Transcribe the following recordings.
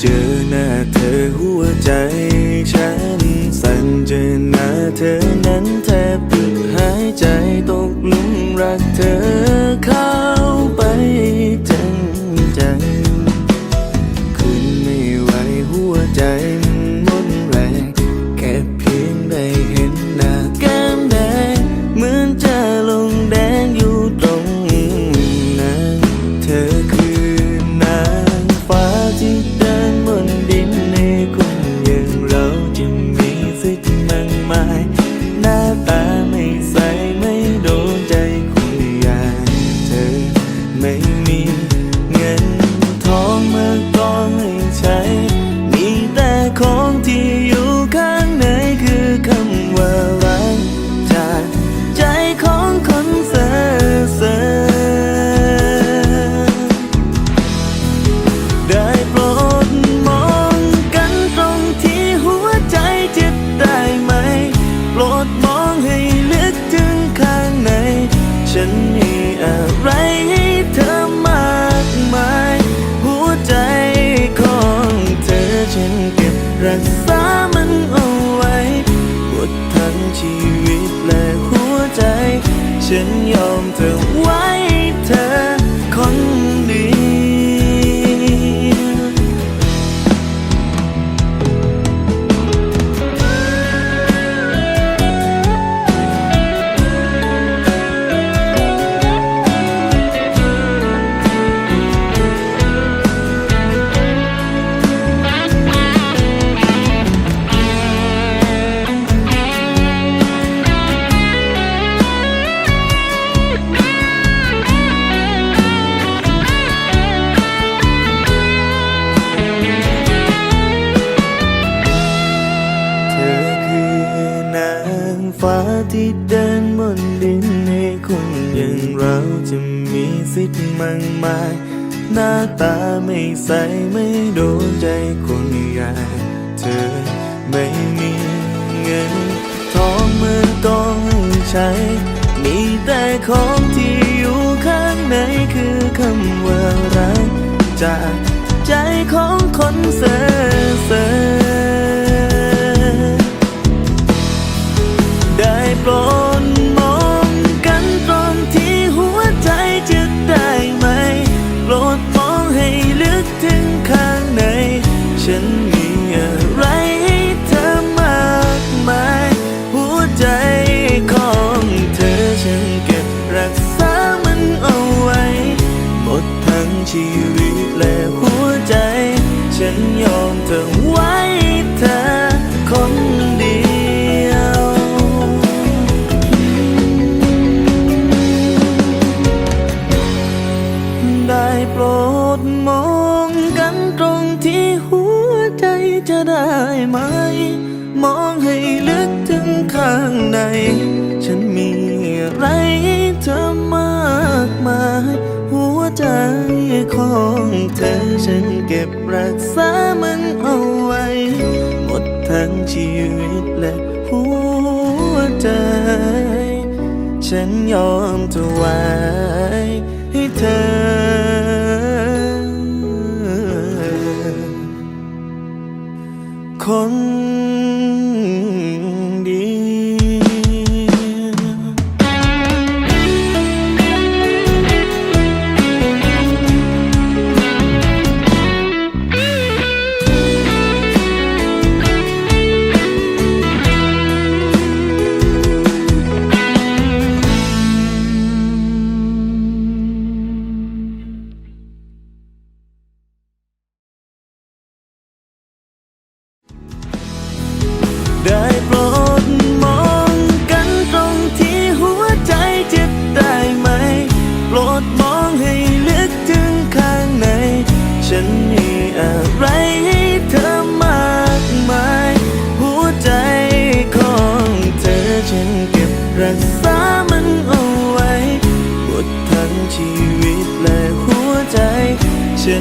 เจอหน้าเธอหัวใจฉันสั่นเจอหน้าเธอนั้นแทบหยุดหายใจตกลุมรักเธอค่ะ ชีวิตและหัวใจ ฉันยอมเธอไว้ ที่เดินบนดินให้คนอย่างเราจะมีสิทธิ์มากมาย หน้าตาไม่ใสไม่โดนใจคนอย่างเธอไม่มีเงิน ทองหมื่นกองให้ใช้ มีแต่ของที่อยู่ข้างในคือคำว่ารักจากใจของคนเซ่อเได้โปรดมองกันตรงที่หัวใจจะได้ไหม มองให้ลึกถึงข้างใน ฉันมีอะไรเธอมากมาย หัวใจของเธอฉันเก็บรักษามันเอาไว้ หมดทั้งชีวิตและหัวใจ ฉันยอมเธอไว้เธอ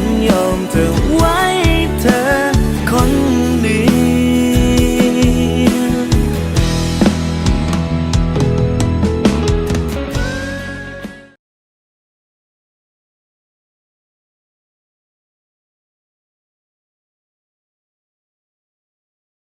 I'm te wa